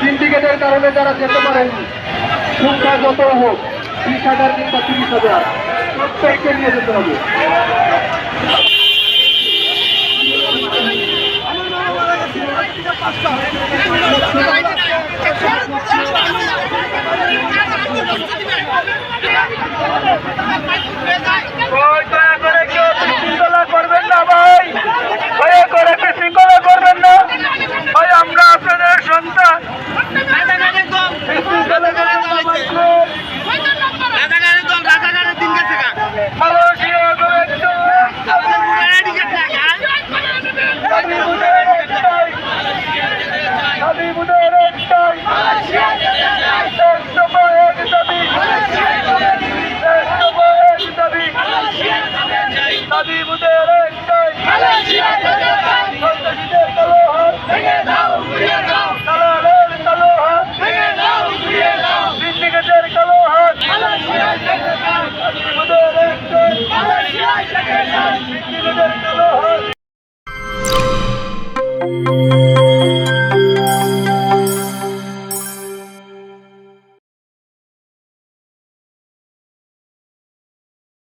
সিন্ডিকেটের কারণে যারা যেতে পারেন, সংখ্যা যত হোক বিশ হাজার কিংবা তিরিশ হাজার, প্রত্যেককে নিয়ে যেতে হবে। ওই ಕಾಟ್ರಿ ಬಿಡು Música